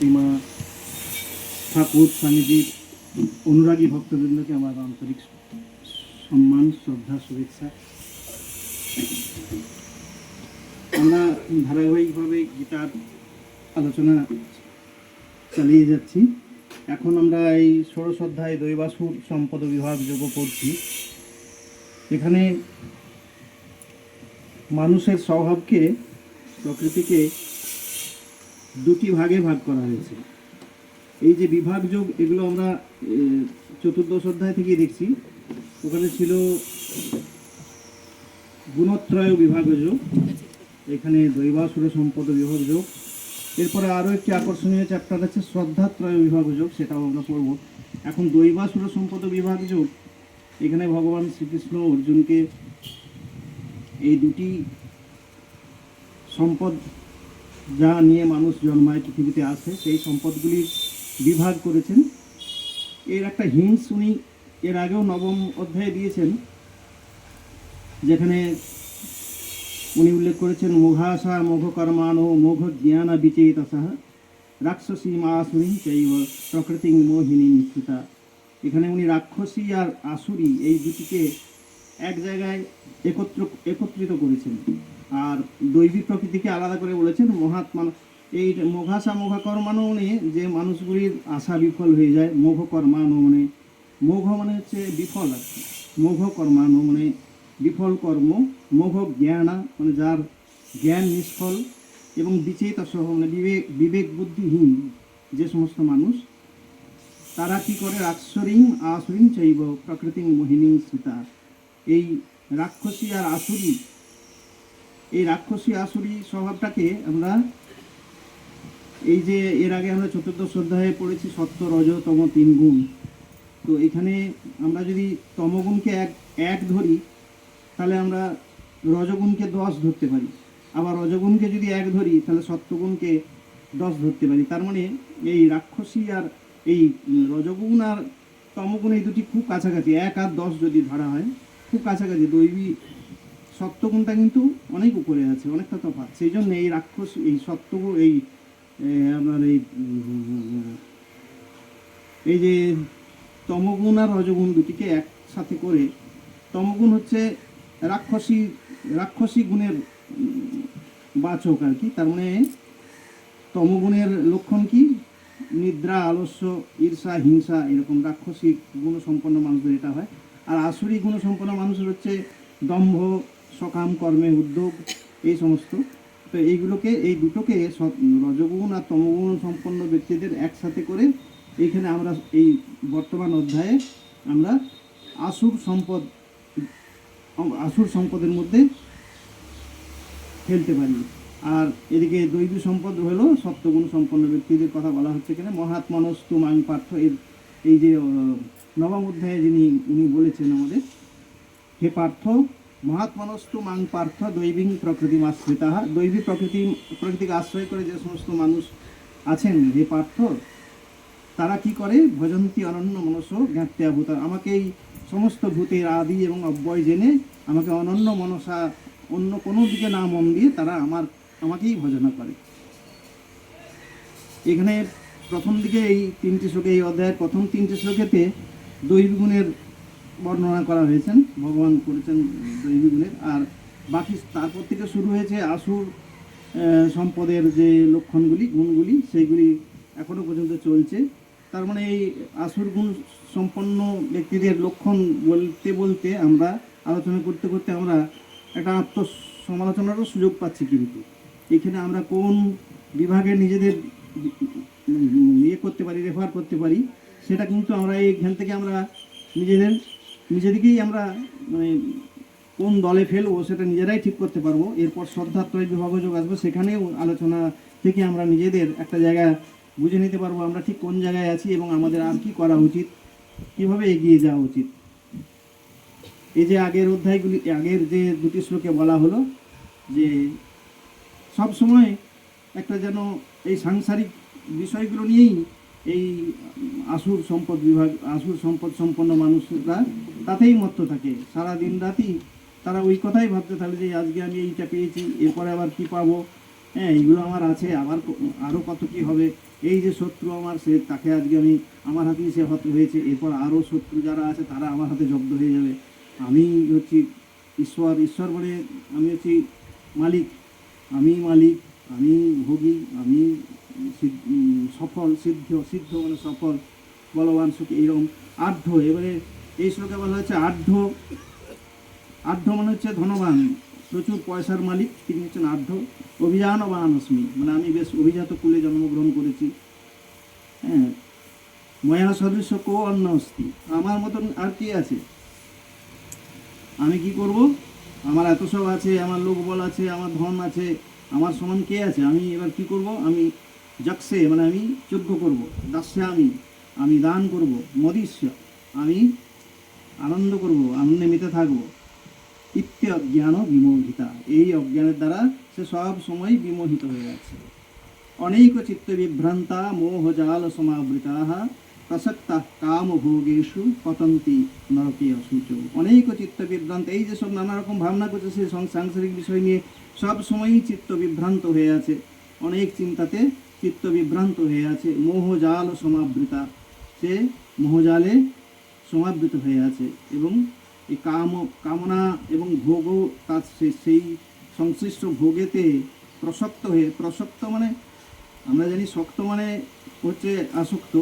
শ্রীমা ঠাকুর স্বামীজির অনুরাগী ভক্তবৃন্দকে আমার আন্তরিক সম্মান, শ্রদ্ধা, শুভেচ্ছা। আমরা ধারাবাহিকভাবে গীতার আলোচনা চালিয়ে যাচ্ছি। এখন আমরা এই ষোড়শ অধ্যায় দৈবাসুর সম্পদ বিভাগ যোগ করছি। এখানে মানুষের স্বভাবকে, প্রকৃতিকে দুটি ভাগে ভাগ করা হয়েছে। এই যে বিভাগ যোগ, এগুলো আমরা চতুর্দশ অধ্যায় থেকে দেখছি। ওখানে ছিল গুণত্রয় বিভাগ যোগ, এখানে দৈবাসুর সম্পদ বিভাগ যোগ। এরপরে আরও একটি আকর্ষণীয় চ্যাপ্টার আছে, শ্রদ্ধাত্রয় বিভাগ যোগ, সেটাও আমরা পড়ব। এখন দৈবাসুর সম্পদ বিভাগ যোগ, এখানে ভগবান শ্রীকৃষ্ণ অর্জুনকে এই দুটি সম্পদ যা নিয়ে মানুষ জন্মায় পৃথিবীতে আসে সেই সম্পদগুলির বিভাগ করেছেন। এর একটা হিংস উনি এর আগেও নবম অধ্যায়ে দিয়েছেন, যেখানে উনি উল্লেখ করেছেন মোঘাসা মোঘ কর্মানো মোঘ জ্ঞানা বিচেতসহ রাক্ষসী মাসুরী চৈব প্রকৃতি মোহিনী মিশ্রিতা এখানে উনি রাক্ষসী আর আসুরি এই দুটিকে এক জায়গায় একত্র, একত্রিত করেছেন। আর দৈবিক প্রকৃতিকে আলাদা করে বলেছেন মহাত্মা। এই মোঘাসা মোঘা কর্মানো মানে যে মানুষগুলির আশা বিফল হয়ে যায়, মোঘ কর্মানো মানে। মোঘ মানে হচ্ছে বিফল আর কি। মোঘ কর্মানো মানে বিফল কর্ম, মোঘ জ্ঞানা মানে যার জ্ঞান নিষ্ফল এবং বিচেত সহ মানে বিবেক বিবেক বুদ্ধিহীন যে সমস্ত মানুষ, তারা কি করে? রাক্ষরিং আসুরিং চৈব, প্রকৃতি মোহিনী সীতা। এই রাক্ষসী আর আসুরি এই রাক্ষসী আসুরি স্বভাবটাকে আমরা এই যে এর আগে আমরা চতুর্দশ অধ্যায়ে পড়েছি সত্য রজ তম তিন গুণ। তো এখানে আমরা যদি তমগুণকে এক এক ধরি, তাহলে আমরা রজগুণকে দশ ধরতে পারি। আবার রজগুণকে যদি এক ধরি, তাহলে সত্যগুণকে দশ ধরতে পারি। তার মানে এই রাক্ষসী আর এই রজগুণ আর তমগুণ এই দুটি খুব কাছাকাছি। এক আর দশ যদি ধরা হয়, খুব কাছাকাছি। দৈবী সত্যগুণটা কিন্তু অনেক উপরে আছে, অনেকটা তফাৎ। সেই জন্য এই রাক্ষস, এই সত্যগুণ এই আপনার এই এই যে তমগুণ আর রজগুণ দুটিকে একসাথে করে, তমগুণ হচ্ছে রাক্ষসী রাক্ষসী গুণের বাচক আর কি। তার মানে তমগুণের লক্ষণ কি? নিদ্রা, আলস্য, ঈর্ষা, হিংসা, এরকম রাক্ষসী গুণসম্পন্ন মানুষদের এটা হয়। আর আসুরি গুণসম্পন্ন মানুষের হচ্ছে দম্ভ সকাম, কর্মে উদ্যোগ, এই সমস্ত। তো এইগুলোকে, এই দুটোকে রজগুণ আর তমগুণ সম্পন্ন ব্যক্তিদের একসাথে করে এইখানে আমরা এই বর্তমান অধ্যায়ে আমরা আসুর সম্পদ আসুর সম্পদের মধ্যে ফেলতে পারি। আর এদিকে দৈবী সম্পদ হলো সপ্তগুণ সম্পন্ন ব্যক্তিদের কথা বলা হচ্ছে এখানে। মহাত্মানস্তু মাং পার্থ এর এই যে নবম অধ্যায়ে যিনি উনি বলেছেন আমাদের, হে পার্থ মহাত্মানস্তু মাং পার্থ দৈবিং প্রকৃতি আশ্রিতা। দৈবী প্রকৃতি প্রকৃতিকে আশ্রয় করে যে সমস্ত মানুষ আছেন হে পার্থ, তারা কি করে? ভজন্তী অনন্য মনস্য জ্ঞাত্যা ভূত আমাকে এই সমস্ত ভূতের আদি এবং অব্যয় জেনে আমাকে অনন্য মনসা, অন্য কোনো দিকে না মন দিয়ে তারা আমার, আমাকেই ভজনা করে। এখানে প্রথম দিকে এই তিনটি শ্লোকে, এই অধ্যায়ের প্রথম তিনটি শ্লোকেতে দৈবী গুণের বর্ণনা করা হয়েছেন, ভগবান করেছেন দৈবী গুণের। আর বাকি তারপর থেকে শুরু হয়েছে আসুর সম্পদের যে লক্ষণগুলি, গুণগুলি, সেইগুলি এখনও পর্যন্ত চলছে। তার মানে এই আসুর গুণ সম্পন্ন ব্যক্তিদের লক্ষণ বলতে বলতে আমরা আলোচনা করতে করতে আমরা একটা আত্মসমালোচনারও সুযোগ পাচ্ছি কিন্তু। এখানে আমরা কোন বিভাগে নিজেদের ইয়ে করতে পারি রেফার করতে পারি, সেটা কিন্তু আমরা এইখান থেকে আমরা নিজেদের নিজেদেরকেই আমরা মানে কোন দলে ফেলব সেটা নিজেরাই ঠিক করতে পারব। এরপর শ্রদ্ধাত্রয় বিভাগ যোগ আসবে, সেখানেও আলোচনা থেকে আমরা নিজেদের একটা জায়গা বুঝে নিতে পারব আমরা ঠিক কোন জায়গায় আছি এবং আমাদের আর কি করা উচিত, কীভাবে এগিয়ে যাওয়া উচিত। এই যে আগের অধ্যায়গুলি, আগের যে দুটি শ্লোকে বলা হলো যে সব সময় একটা যেন এই সাংসারিক বিষয়গুলো নিয়েই এই আসুর সম্পদ বিভাগ, আসুর সম্পদ সম্পন্ন মানুষরা তাতেই মত্ত থাকে। সারা দিন রাতই তারা ওই কথাই ভাবতে থাকে যে, আজকে আমি এইটা পেয়েছি, এরপরে আবার কি পাবো? হ্যাঁ এইগুলো আমার আছে, আবার আরও কত কি হবে? এই যে শত্রু আমার, সে তাকে আজকে আমি, আমার হাতেই সে হত হয়েছে, এরপর আরও শত্রু যারা আছে, তারা আমার হাতে জব্দ হয়ে যাবে। আমি হচ্ছি ঈশ্বর ঈশ্বর বলে আমি হচ্ছি মালিক। আমি মালিক, আমি ভোগী, আমি সফল, সিদ্ধ সিদ্ধ মানে সফল, বলবান, সুখী, এইরকম। আর্ধ, এবারে এই শ্লোকে বলা হচ্ছে আর্ধ। আর্ধ মানে হচ্ছে ধনবান। প্রচুর পয়সার মালিক, তিনি হচ্ছেন আর্ধ। অভিযান বা আনস্মি মানে আমি বেশ অভিজাত কুলে জন্মগ্রহণ করেছি। হ্যাঁ। ময়া সদৃশ্য কো অন্য অস্তি। আমার মতন আর কি আছে? আমি কি করব? আমার এত সব আছে, আমার লোক বল আছে, আমার ধন আছে, আমার সমান কে আছে? আমি এবার কি করব? আমি যক্ষে মানে আমি যজ্ঞ করব দাস্যে আমি আমি দান করব মদিস্য আমি আনন্দ করব, আনন্দে মেতে থাকব। ইত্য অজ্ঞান বিমোহিতা। এই অজ্ঞানের দ্বারা সে সব সময় বিমোহিত হয়ে যাচ্ছে অনেক চিত্ত বিভ্রান্তা মোহজাল সমাবৃতা প্রসক্তা কামভোগেশু পতন্তি নরকে অসূচ। অনেক চিত্ত বিভ্রান্ত, এই যে সব নানা রকম ভাবনা করছে সং- সাংসারিক বিষয় নিয়ে সব সময়ই চিত্ত বিভ্রান্ত হয়ে আছে। অনেক চিন্তাতে চিত্ত বিভ্রান্ত হয়ে আছে মোহজাল সমাবৃতা। সে মোহজালে সমাবৃত হয়ে আছে এবং এই কাম, কামনা এবং ভোগও তার সেই সংশ্লিষ্ট ভোগেতে প্রসক্ত হয়ে, প্রসক্ত মানে আমরা জানি শক্ত মানে হচ্ছে আসক্ত।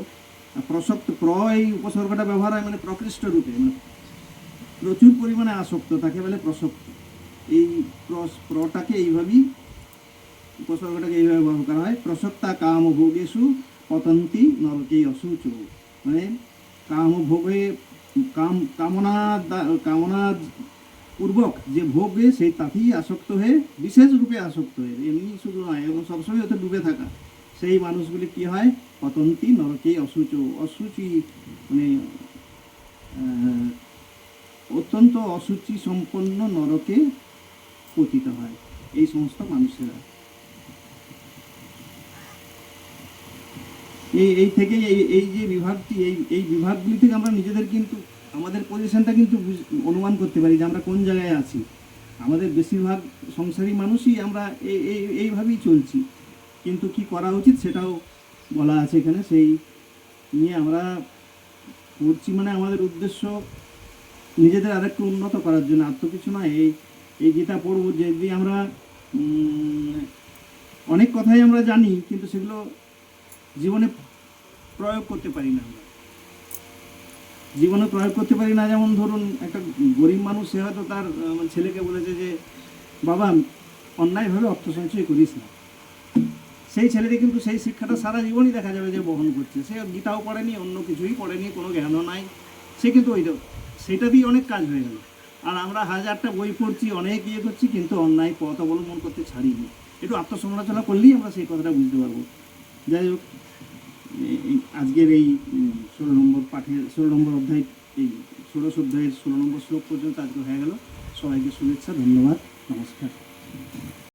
আর প্রসক্ত প্র এই উপসর্গটা ব্যবহার হয় মানে প্রকৃষ্ট রূপে মানে প্রচুর পরিমাণে আসক্ত, তাকে বলে প্রসক্ত। এই প্রটাকে এইভাবেই উপসর্গটাকে এইভাবে ব্যবহার করা হয়। প্রসক্তা কাম ভোগেশু পতন্তি নরকেই অসুচ। মানে কাম ভোগে কাম, কামনা কামনা পূর্বক যে ভোগে সেই তাতেই আসক্ত হয়ে, বিশেষ রূপে আসক্ত হয়ে, এমনি শুধু নয়, এবং সবসময় ওতে ডুবে থাকা। সেই মানুষগুলি কি হয়? পতন্তি নরকেই অসুচ। অসুচি মানে অত্যন্ত অসুচি সম্পন্ন নরকে পতিত হয়। এই সমস্ত মানুষেরা। এই এই থেকে এই এই যে বিভাগটি, এই এই বিভাগগুলি থেকে আমরা নিজেদের কিন্তু, আমাদের পজিশনটা কিন্তু অনুমান করতে পারি যে আমরা কোন জায়গায় আছি। আমাদের বেশিরভাগ সংসারী মানুষই আমরা এই এই এইভাবেই চলছি। কিন্তু কি করা উচিত সেটাও বলা আছে এখানে। সেই নিয়ে আমরা করছি মানে আমাদের উদ্দেশ্য নিজেদের আরেকটু উন্নত করার জন্য। আর তো কিছু নয়, এই এই গীতা পড়ব যদি আমরা অনেক কথাই আমরা জানি, কিন্তু সেগুলো জীবনে প্রয়োগ করতে পারি না আমরা। জীবনে প্রয়োগ করতে পারি না, যেমন ধরুন একটা গরিব মানুষ, সে হয়তো তার মানে ছেলেকে বলেছে যে, বাবা অন্যায়ভাবে অর্থ সঞ্চয় করিস না। সেই ছেলেটি কিন্তু সেই শিক্ষাটা সারা জীবনই দেখা যাবে যে বহন করছে। সে গীতাও পড়েনি, অন্য কিছুই পড়েনি, কোনো জ্ঞানও নাই। সে কিন্তু ওই সেটা দিয়ে অনেক কাজ হয়ে গেল। আর আমরা হাজারটা বই পড়ছি, অনেক ইয়ে করছি, কিন্তু অন্যায় পথ অবলম্বন করতে ছাড়িনি। একটু আত্মসমালোচনা করলেই আমরা সেই কথাটা বুঝতে পারব। যাই হোক আজকের এই ষোলো নম্বর পাঠের, ষোলো নম্বর অধ্যায় এই ষোড়শ অধ্যায়ের ষোলো নম্বর শ্লোক পর্যন্ত আজকে হয়ে গেল। সবাইকে শুভেচ্ছা, ধন্যবাদ, নমস্কার।